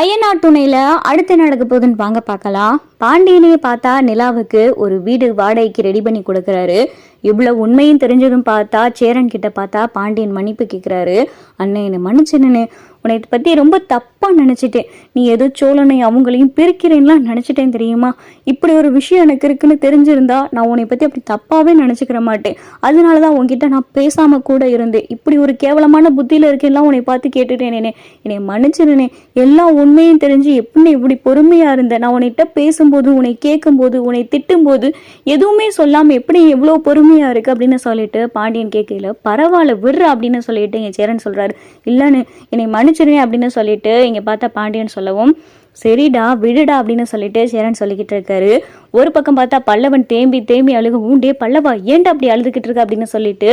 ஐயனார் துணையில் அடுத்து நடக்க போகுதுன்னு வாங்க பார்க்கலாம். பாண்டியனையே பார்த்தா நிலாவுக்கு ஒரு வீடு வாடகைக்கு ரெடி பண்ணி கொடுக்குறாரு. இவ்வளோ உண்மையும் தெரிஞ்சதும் பார்த்தா சேரன் கிட்ட பார்த்தா பாண்டியன் மன்னிப்பு கேட்குறாரு அண்ணன் என்னை மன்னிச்சினே உன்னை இதை பற்றி ரொம்ப தப்பாக நினச்சிட்டேன். நீ ஏதோ சோழனை அவங்களையும் பிரிக்கிறேன்லாம் நினச்சிட்டேன் தெரியுமா? இப்படி ஒரு விஷயம் எனக்கு இருக்குன்னு தெரிஞ்சிருந்தா நான் உன்னை பற்றி அப்படி தப்பாகவே நினச்சிக்கிற மாட்டேன். அதனால தான் உன்கிட்ட நான் பேசாமல் கூட இருந்தேன். இப்படி ஒரு கேவலமான புத்தியில் இருக்கேன்லாம் உன்னை பார்த்து கேட்டுட்டேனே என்னை மன்னிச்சிருனே எல்லா உண்மையும் தெரிஞ்சு எப்படி இப்படி பொறுமையாக இருந்தேன் நான் உன்கிட்ட பேசும்போது உன்னை கேட்கும்போது உன்னை திட்டும்போது எதுவுமே சொல்லாமல் எப்படி எவ்வளோ பொறுமை பொறுமையாக இருக்குது அப்படின்னு சொல்லிட்டு பாண்டியன் கேட்கல பரவாயில்ல விடுற அப்படின்னு சொல்லிட்டு என் சேரன் சொல்கிறாரு இல்லைன்னு என்னை மன்னிச்சிருவேன் அப்படின்னு சொல்லிட்டு இங்கே பார்த்தா பாண்டியன் சொல்லவும் சரிடா விடுடா அப்படின்னு சொல்லிட்டு சேரன் சொல்லிக்கிட்டு இருக்காரு. ஒரு பக்கம் பார்த்தா பல்லவன் தேம்பி தேம்பி அழுகவும் டே பல்லவா ஏன்டா அப்படி அழுதுகிட்டு இருக்க அப்படின்னு சொல்லிட்டு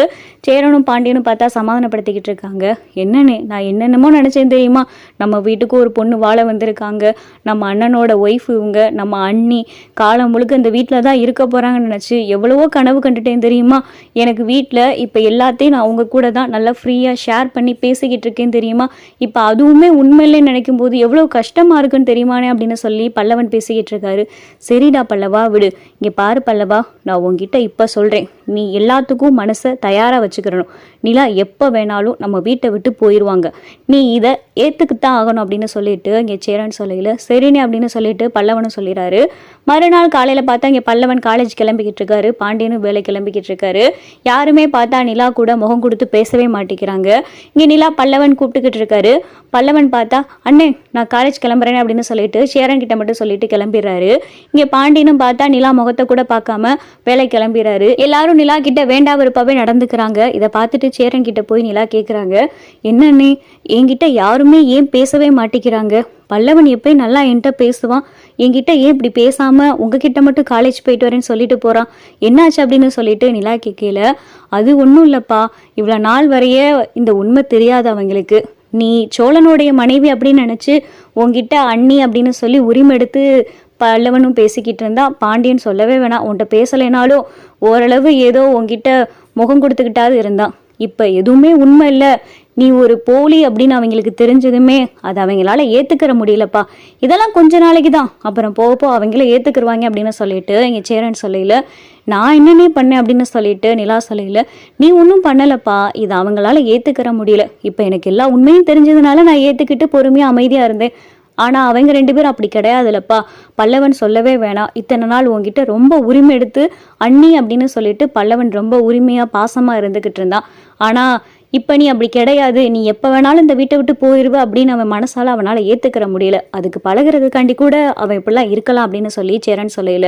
சேரனும் பாண்டியனும் பார்த்தா சமாதானப்படுத்திக்கிட்டு இருக்காங்க. என்னன்னு நான் என்னென்னமோ நினச்சேன் தெரியுமா? நம்ம வீட்டுக்கு ஒரு பொண்ணு வாழ வந்திருக்காங்க. நம்ம அண்ணனோட ஒய்ஃப் இவங்க நம்ம அண்ணி காலம் முழுக்க இந்த வீட்டில் தான் இருக்க போகிறாங்கன்னு நினச்சி எவ்வளவோ கனவு கண்டுட்டேன் தெரியுமா? எனக்கு வீட்டில் இப்போ எல்லாத்தையும் நான் அவங்க கூட தான் நல்லா ஃப்ரீயாக ஷேர் பண்ணி பேசிக்கிட்டு இருக்கேன் தெரியுமா? இப்போ அதுவுமே உண்மையிலே நினைக்கும் போது எவ்வளோ கஷ்டமாக இருக்குன்னு தெரியுமானே அப்படின்னு சொல்லி பல்லவன் பேசிக்கிட்டு இருக்காரு. சரிடா பல்லவா விடு. இங்கே பாரு பல்லவா நான் உன்கிட்ட இப்போ சொல்கிறேன் நீ எல்லாத்துக்கும் மனசை தயாராக வச்சுக்கிறணும். நிலா எப்போ வேணாலும் நம்ம வீட்டை விட்டு போயிடுவாங்க நீ இதை ஏற்றுக்குத்தான் ஆகணும் அப்படின்னு சொல்லிட்டு இங்கே சேரன் சொல்லையில் சரினே அப்படின்னு சொல்லிட்டு பல்லவனும் சொல்லிடுறாரு மறுநாள் காலையில் பார்த்தா இங்கே பல்லவன் காலேஜ் கிளம்பிக்கிட்டு இருக்காரு. பாண்டியனும் வேலை கிளம்பிக்கிட்டு இருக்காரு. யாருமே பார்த்தா நிலா கூட முகம் கொடுத்து பேசவே மாட்டேங்கிறாங்க. இங்கே நிலா பல்லவன் கூப்பிட்டுக்கிட்டு இருக்காரு. பல்லவன் பார்த்தா அண்ணே நான் காலேஜ் கிளம்புறேன் அப்படின்னு சொல்லிட்டு சேரன் கிட்ட மட்டும் சொல்லிட்டு கிளம்பிடுறாரு. இங்கே பாண்டியனும் பார்த்தா நிலா முகத்தை கூட பார்க்காம வேலை கிளம்பிடுறாரு. எல்லாரும் நிலா கிட்ட வேண்டா விருப்பாவே நடந்துக்கிறாங்க. இதை பார்த்துட்டு சேரன் கிட்ட போய் நிலா கேட்குறாங்க என்னன்னு என்கிட்ட யாருமே ஏன் பேசவே மாட்டேங்கிறாங்க? பல்லவன் எப்பயும் நல்லா என்கிட்ட பேசுவான். என்கிட்ட ஏன் இப்படி பேசாம உங்ககிட்ட மட்டும் காலேஜ் போயிட்டு வரேன்னு சொல்லிட்டு போறான்? என்னாச்சு அப்படின்னு சொல்லிட்டு நிலா கேட்கல. அது ஒன்றும் இல்லைப்பா. இவ்வளோ நாள் வரைய இந்த உண்மை தெரியாது அவங்களுக்கு. நீ சோழனுடைய மனைவி அப்படின்னு நினச்சி உன்கிட்ட அண்ணி அப்படின்னு சொல்லி உரிமை எடுத்து பல்லவனும் பேசிக்கிட்டு இருந்தா பாண்டியன் சொல்லவே வேணாம். உன்கிட்ட பேசலைனாலும் ஓரளவு ஏதோ உங்ககிட்ட முகம் கொடுத்துக்கிட்டாது இருந்தான் இப்போ எதுவுமே உண்மை இல்லை. நீ ஒரு போலி அப்படின்னு அவங்களுக்கு தெரிஞ்சதுமே அது அவங்களால ஏற்றுக்கிற முடியலப்பா. இதெல்லாம் கொஞ்ச நாளைக்கு தான். அப்புறம் போக போக அவங்கள ஏற்றுக்குருவாங்க அப்படின்னு சொல்லிட்டு இங்கே சேரன் சொல்லையில் நான் என்னென்ன பண்ணேன் அப்படின்னு சொல்லிட்டு நிலா சொல்லையில் நீ ஒன்றும் பண்ணலப்பா. இது அவங்களால ஏற்றுக்கிற முடியல. இப்போ எனக்கு எல்லா உண்மையும் தெரிஞ்சதுனால நான் ஏற்றுக்கிட்டு பொறுமையாக அமைதியாக இருந்தேன். ஆனால் அவங்க ரெண்டு பேரும் அப்படி கிடையாதுலப்பா. பல்லவன் சொல்லவே வேணாம். இத்தனை நாள் உங்ககிட்ட ரொம்ப உரிமை எடுத்து அண்ணி அப்படின்னு சொல்லிட்டு பல்லவன் ரொம்ப உரிமையாக பாசமாக இருந்துக்கிட்டு இருந்தான். ஆனால் இப்போ நீ அப்படி கிடையாது. நீ எப்போ வேணாலும் இந்த வீட்டை விட்டு போயிடுவ அப்படின்னு அவன் மனசால அவனால் ஏற்றுக்கிற முடியல. அதுக்கு பழகுறதுக்காண்டி கூட அவன் இப்படிலாம் இருக்கலாம் அப்படின்னு சொல்லி சேரன் சொல்லல.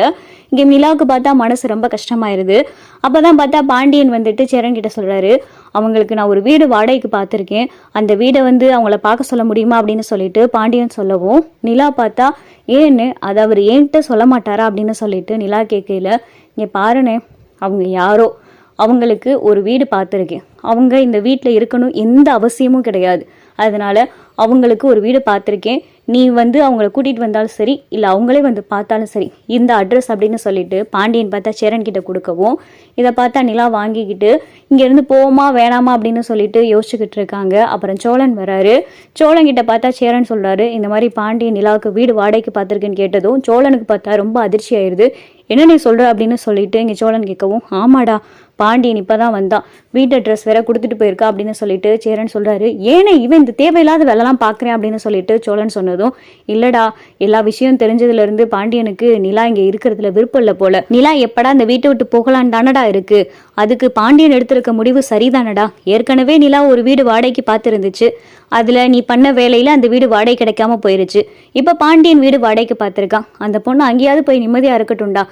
இங்கே நிலாவுக்கு பார்த்தா மனசு ரொம்ப கஷ்டமாயிருது. அப்போ தான் பார்த்தா பாண்டியன் வந்துட்டு சேரன் கிட்ட சொல்கிறாரு அவங்களுக்கு நான் ஒரு வீடு வாடகைக்கு பார்த்துருக்கேன். அந்த வீடை வந்து அவங்கள பார்க்க சொல்ல முடியுமா? அப்படின்னு சொல்லிட்டு பாண்டியன் சொல்லவும் நிலா பார்த்தா ஏன்னு அதை அவர் ஏன்ட்ட சொல்ல மாட்டாரா? அப்படின்னு சொல்லிட்டு நிலா கேட்கல இங்கே பாருனே அவங்க யாரோ அவங்களுக்கு ஒரு வீடு பார்த்துருக்கேன். அவங்க இந்த வீட்டில் இருக்கணும் எந்த அவசியமும் கிடையாது. அதனால் அவங்களுக்கு ஒரு வீடு பார்த்துருக்கேன் நீ வந்து அவங்கள கூட்டிகிட்டு வந்தாலும் சரி இல்லை அவங்களே வந்து பார்த்தாலும் சரி இந்த அட்ரஸ் அப்படின்னு சொல்லிட்டு பாண்டியன் பார்த்தா சேரன் கிட்ட கொடுக்கவும் இதை பார்த்தா நிலா வாங்கிக்கிட்டு இங்கேருந்து போவோமா வேணாமா அப்படின்னு சொல்லிட்டு யோசிச்சுக்கிட்டு இருக்காங்க. அப்புறம் சோழன் வராரு. சோழன் கிட்ட பார்த்தா சேரன் சொல்கிறாரு இந்த மாதிரி பாண்டியன் நிலாவுக்கு வீடு வாடகைக்கு பார்த்துருக்குன்னு கேட்டதும் சோழனுக்கு பார்த்தா ரொம்ப அதிர்ச்சி ஆயிடுது. என்ன நீ சொல்கிற அப்படின்னு சொல்லிட்டு இங்கே சோழன் கேட்கவும் ஆமாடா பாண்டியன் இப்போ தான் வந்தான். வீட்டு அட்ரஸ் வேற கொடுத்துட்டு போயிருக்கா? அப்படின்னு சொல்லிட்டு சேரன் சொல்கிறாரு ஏனே இவன் இந்த தேவையில்லாத வேலைலாம் பார்க்குறேன் அப்படின்னு சொல்லிட்டு சோழன் சொன்னதும் இல்லடா எல்லா விஷயம் தெரிஞ்சதுலேருந்து பாண்டியனுக்கு நிலா இங்கே இருக்கிறதுல விருப்பம் இல்லை போல. நிலா எப்படா இந்த வீட்டை விட்டு போகலான்னு தானடா இருக்கு? அதுக்கு பாண்டியன் எடுத்திருக்க முடிவு சரிதானடா. ஏற்கனவே நிலா ஒரு வீடு வாடகைக்கு பார்த்துருந்துச்சு அதில் நீ பண்ண வேலையில் அந்த வீடு வாடகை கிடைக்காம போயிருச்சு. இப்போ பாண்டியன் வீடு வாடகைக்கு பார்த்துருக்கான் அந்த பொண்ணு அங்கேயாவது போய் நிம்மதியாக இருக்கட்டும்டா.